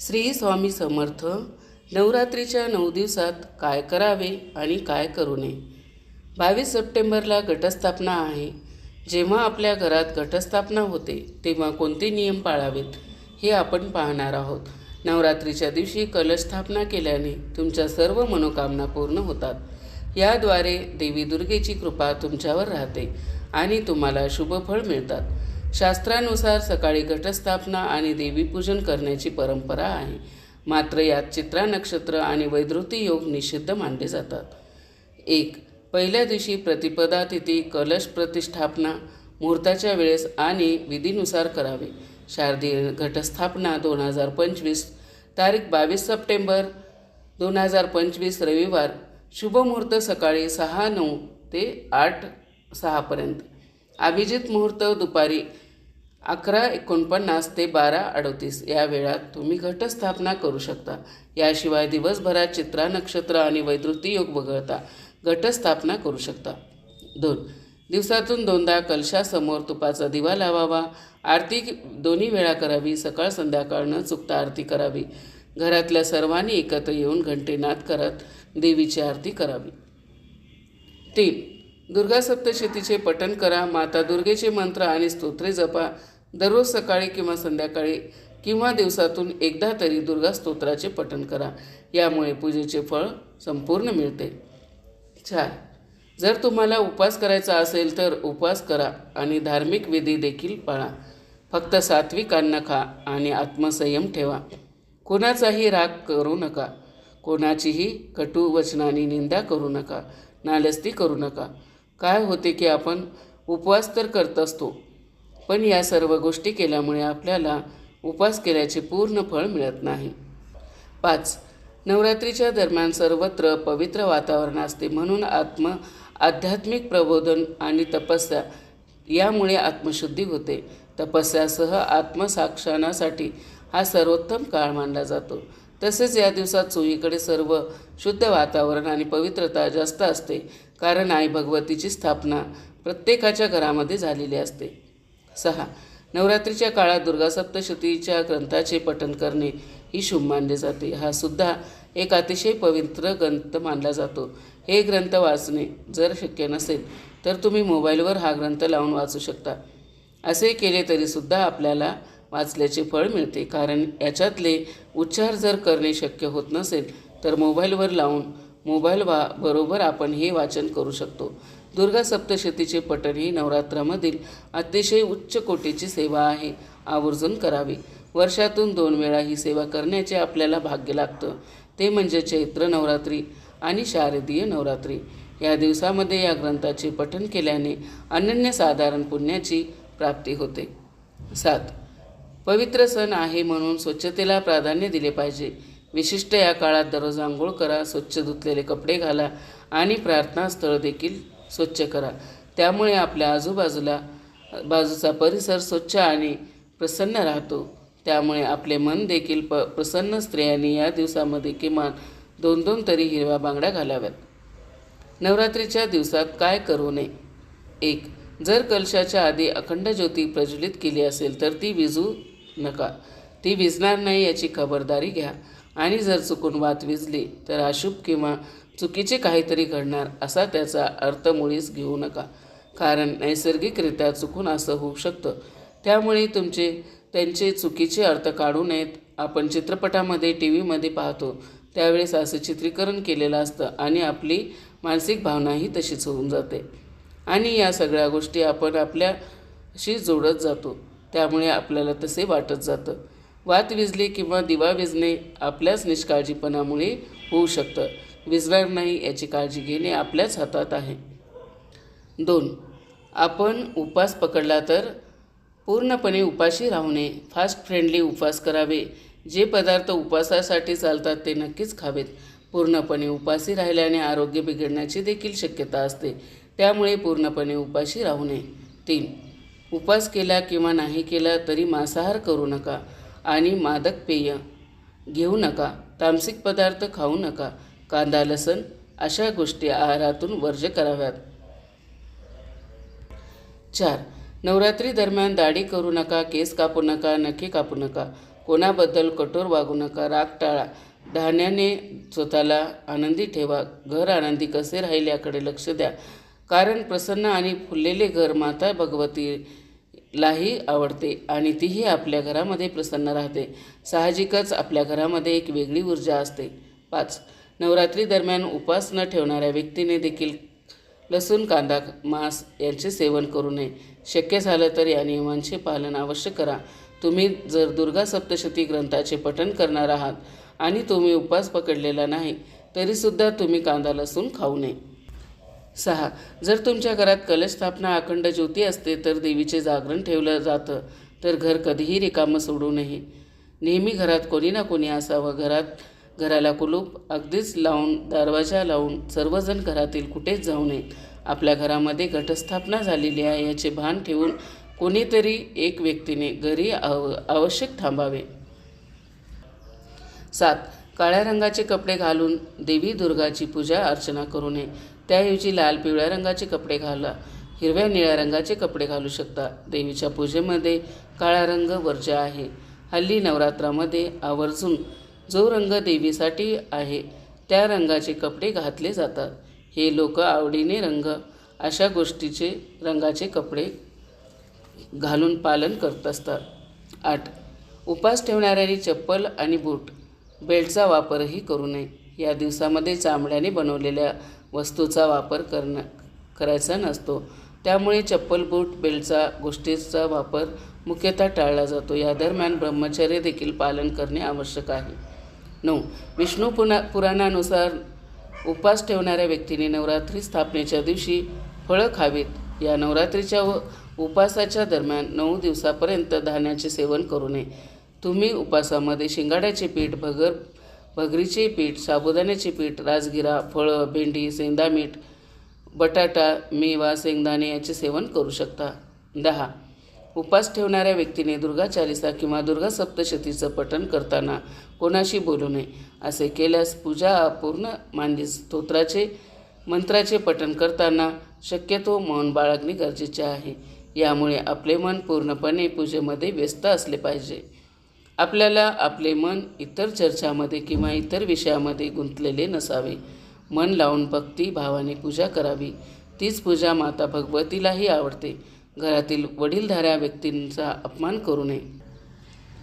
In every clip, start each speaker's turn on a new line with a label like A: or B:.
A: श्री स्वामी समर्थ नवरात्रीच्या नऊ दिवसात काय करावे आणि काय करू नये? बावीस सप्टेंबरला घटस्थापना आहे. जेव्हा आपल्या घरात घटस्थापना होते तेव्हा कोणते नियम पाळावेत हे आपण पाहणार आहोत. नवरात्रीच्या दिवशी कलशस्थापना केल्याने तुमच्या सर्व मनोकामना पूर्ण होतात. याद्वारे देवी दुर्गेची कृपा तुमच्यावर राहते आणि तुम्हाला शुभफळ मिळतात. शास्त्रानुसार सकाळी घटस्थापना आणि देवीपूजन करण्याची परंपरा आहे. मात्र यात चित्रा नक्षत्र आणि वैद्युती योग निषिद्ध मानले जातात. एक पहिल्या दिवशी प्रतिपदा तिथी कलश प्रतिष्ठापना मुहूर्ताच्या वेळेस आणि विधीनुसार करावे. शारदीय घटस्थापना दोन हजार पंचवीस तारीख बावीस सप्टेंबर दोन हजार पंचवीस रविवार. शुभमुहूर्त सकाळी सहा नऊ ते आठ सहापर्यंत अभिजित मुहूर्त दुपारी अकरा एकोणपन्नास ते बारा अडतीस. या वेळात तुम्ही घटस्थापना करू शकता. याशिवाय दिवसभरात चित्रा नक्षत्र आणि वैद्युती योग वगळता घटस्थापना करू शकता. दोन. दिवसातून दोनदा कलशासमोर तुपाचा दिवा लावावा. आरती दोन्ही वेळा करावी. सकाळ संध्याकाळ न चुकता आरती करावी. घरातल्या सर्वांनी एकत्र येऊन घंटेनाद करत देवीची आरती करावी. तीन. दुर्गा सप्तशतीचे पठण करा माता दुर्गेचे मंत्र आणि स्तोत्रे जपा. दररोज सकाळी किंवा संध्याकाळी किंवा दिवसातून एकदा तरी दुर्गा स्तोत्राचे पठण करा. यामुळे पूजेचे फळ संपूर्ण मिळते. चार. जर तुम्हाला उपवास करायचा असेल तर उपवास करा आणि धार्मिक विधी देखील पाळा. फक्त सात्विक अन्न खा आणि आत्मसंयम ठेवा. कोणाचाही राग करू नका. कोणाचीही कटू वचनाने निंदा करू नका. नालस्ती करू नका. काय होते की आपण उपवास तर करत असतो पण या सर्व गोष्टी केल्यामुळे आपल्याला उपवास केल्याचे पूर्ण फळ मिळत नाही. पाच नवरात्रीच्या दरम्यान सर्वत्र पवित्र वातावरण असते म्हणून आत्म आध्यात्मिक प्रबोधन आणि तपस्या यामुळे आत्मशुद्धी होते. तपस्यासह आत्मसाक्षाणासाठी हा सर्वोत्तम काळ मानला जातो. तसेच या दिवसात चोहीकडे सर्व शुद्ध वातावरण आणि पवित्रता जास्त असते. कारण आई भगवतीची स्थापना प्रत्येकाच्या घरामध्ये झालेली असते. सहा. नवरात्रीच्या काळात दुर्गा सप्तशतीच्या ग्रंथाचे पठण करणे ही शुभ मानले जाते. हा सुद्धा एक अतिशय पवित्र ग्रंथ मानला जातो. हे ग्रंथ वाचणे जर शक्य नसेल तर तुम्ही मोबाईलवर हा ग्रंथ लावून वाचू शकता. असे केले तरीसुद्धा आपल्याला वाचल्याचे फळ मिळते. कारण याच्यातले उच्चार जर करणे शक्य होत नसेल तर मोबाईलवर लावून मोबाईल वा बरोबर आपण हे वाचन करू शकतो. दुर्गा सप्तशतीचे पठण ही नवरात्रामधील अतिशय उच्च कोटीची सेवा आहे आवर्जून करावी. वर्षातून दोन वेळा ही सेवा करण्याचे आपल्याला भाग्य लागतं. ते म्हणजे चैत्र नवरात्री आणि शारदीय नवरात्री. या दिवसामध्ये या ग्रंथाचे पठण केल्याने अनन्यसाधारण पुण्याची प्राप्ती होते. सात. पवित्र सण आहे म्हणून स्वच्छतेला प्राधान्य दिले पाहिजे. विशिष्ट या काळात दररोज आंघोळ करा स्वच्छ धुतलेले कपडे घाला आणि प्रार्थनास्थळ देखील स्वच्छ करा. त्यामुळे आपल्या आजूबाजूला बाजूचा परिसर स्वच्छ आणि प्रसन्न राहतो. त्यामुळे आपले मन देखील प प्रसन्न स्त्रियांनी या दिवसामध्ये किमान दोन दोन तरी हिरव्या बांगड्या घालाव्यात. नवरात्रीच्या दिवसात काय करू नये? एक जर कलशाच्या आधी अखंड ज्योती प्रज्वलित केली असेल तर ती विजू नका. ती विजणार नाही याची खबरदारी घ्या. आणि जर चुकून वात विजली तर अशुभ किंवा चुकीचे काहीतरी घडणार असा त्याचा अर्थ मुळीच घेऊ नका. कारण नैसर्गिकरित्या चुकून असं होऊ शकतं. त्यामुळे तुमचे त्यांचे चुकीचे अर्थ काढू नयेत. आपण चित्रपटामध्ये टी व्हीमध्ये पाहतो. त्यावेळेस असं चित्रीकरण केलेलं असतं आणि आपली मानसिक भावनाही तशीच होऊन जाते. आणि या सगळ्या गोष्टी आपण आपल्याशी जोडत जातो. त्यामुळे आपल्याला तसे वाटत जातं. वात विजली किंवा दिवा विजणे आपल्याच निष्काळजीपणामुळे होऊ शकतं. विजणार नाही याची काळजी घेणे आपल्याच हातात आहे. दोन आपण उपवास पकडला तर पूर्णपणे उपाशी राहू नये फास्ट फ्रेंडली उपवास करावे. जे पदार्थ उपवासासाठी चालतात ते नक्कीच खावेत. पूर्णपणे उपाशी राहिल्याने आरोग्य बिघडण्याची देखील शक्यता असते. त्यामुळे पूर्णपणे उपाशी राहू नये. तीन उपास केला किंवा नाही केला तरी मांसाहार करू नका. आणि मादक पेय. घेऊ नका तामसिक पदार्थ खाऊ नका कांदा लसण अशा गोष्टी आहारातून वर्ज कराव्यात. चार. नवरात्री दरम्यान दाढी करू नका केस कापू नका नखे कापू नका कोणाबद्दल कठोर वागू नका राग टाळा. धान्याने स्वतःला आनंदी ठेवा घर आनंदी कसे राहील याकडे लक्ष द्या. कारण प्रसन्न आणि फुललेले घर माता भगवती लाही आवडते आणि तीही आपल्या घरामध्ये प्रसन्न राहते. साहजिकच आपल्या घरामध्ये एक वेगळी ऊर्जा असते. पाच. नवरात्री दरम्यान उपास न ठेवणाऱ्या व्यक्तीने देखील लसूण कांदा मांस यांचे सेवन करू नये. शक्य झालं तर या नियमांचे पालन अवश्य करा. तुम्ही जर दुर्गा सप्तशती ग्रंथाचे पठण करणार आहात आणि तुम्ही उपवास पकडलेला नाही तरीसुद्धा तुम्ही कांदा लसूण खाऊ नये. सहा. जर तुमच्या घरात कलशस्थापना अखंड ज्योती असते तर देवीचे जागरण ठेवलं जातं. तर घर कधीही रिकामं सोडू नये. नेहमी घरात कोणी ना कोणी असावं. घरात घराला कुलूप अगदीच लावून दरवाजा लावून सर्वजण घरातील कुठेच जाऊ नये. आपल्या घरामध्ये घटस्थापना झालेली आहे याचे भान ठेवून कोणीतरी एक व्यक्तीने घरी आव आवश्यक थांबावे. सात. काळ्या रंगाचे कपडे घालून देवी दुर्गाची पूजा अर्चना करू नये. त्याऐवजी लाल पिवळ्या रंगाचे कपडे घाला. हिरव्या निळ्या रंगाचे कपडे घालू शकता. देवीच्या पूजेमध्ये काळा रंग वर्ज्य आहे. हल्ली नवरात्रामध्ये आवर्जून जो रंग देवीसाठी आहे त्या रंगाचे कपडे घातले जातात. हे लोक आवडीने रंग अशा गोष्टीचे रंगाचे कपडे घालून पालन करत असतात. आठ. उपास ठेवणाऱ्यांनी चप्पल आणि बूट बेल्टचा वापरही करू नये. या दिवसामध्ये चामड्याने बनवलेल्या वस्तूचा वापर करणं करायचा नसतो. त्यामुळे चप्पल बूट बेल्टचा गोष्टीचा वापर मुख्यतः टाळला जातो. या दरम्यान ब्रह्मचर्य देखील पालन करणे आवश्यक आहे. नऊ. विष्णू पुना पुराणानुसार उपवास ठेवणाऱ्या व्यक्तीने नवरात्री स्थापनेच्या दिवशी फळं खावीत. या नवरात्रीच्या व उपासाच्या दरम्यान नऊ दिवसापर्यंत धान्याचे सेवन करू नये. तुम्ही उपासामध्ये शिंगाड्याचे पीठ भगर भगरीचे पीठ साबुदाण्याचे पीठ राजगिरा फळं भेंडी शेंगदा मीठ बटाटा मेवा शेंगदाणे याचे सेवन करू शकता. दहा. उपास ठेवणाऱ्या व्यक्तीने दुर्गा चालिसा किंवा दुर्गा सप्तशतीचं पठण करताना कोणाशी बोलू नये असे केल्यास पूजा अपूर्ण मानली स्तोत्राचे मंत्राचे पठण करताना शक्यतो मौन बाळगणे गरजेचे आहे. यामुळे आपले मन पूर्णपणे पूजेमध्ये व्यस्त असले पाहिजे. आपल्याला आपले मन इतर चर्चामध्ये किंवा इतर विषयामध्ये गुंतलेले नसावे. मन लावून भक्ती भावाने पूजा करावी. तीच पूजा माता भगवतीलाही आवडते. घरातील वडीलधाऱ्या व्यक्तींचा अपमान करू नये.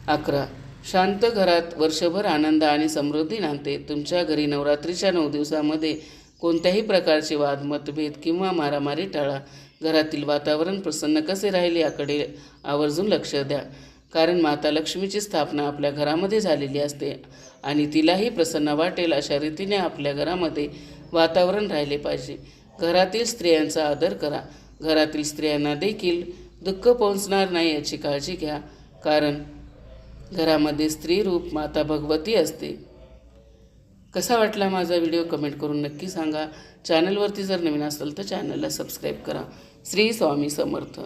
A: अकरा. शांत घरात वर्षभर आनंद आणि समृद्धी नांदते. तुमच्या घरी नवरात्रीच्या नऊ दिवसामध्ये कोणत्याही प्रकारचे वाद मतभेद किंवा मारामारी टाळा. घरातील वातावरण प्रसन्न कसे राहील याकडे आवर्जून लक्ष द्या. कारण माता लक्ष्मीची स्थापना आपल्या घरामध्ये झालेली असते आणि तिलाही प्रसन्न वाटेल अशा रीतीने आपल्या घरामध्ये वातावरण राहिले पाहिजे. घरातील स्त्रियांचा आदर करा. घरातील स्त्रियांना देखील दुःख पोहोचणार नाही याची काळजी घ्या. कारण घरामध्ये स्त्री रूप माता भगवती असते. कसा वाटला माझा व्हिडिओ कमेंट करून नक्की सांगा. चॅनलवरती जर नवीन असेल तर चॅनलला सबस्क्राईब करा. श्री स्वामी समर्थ.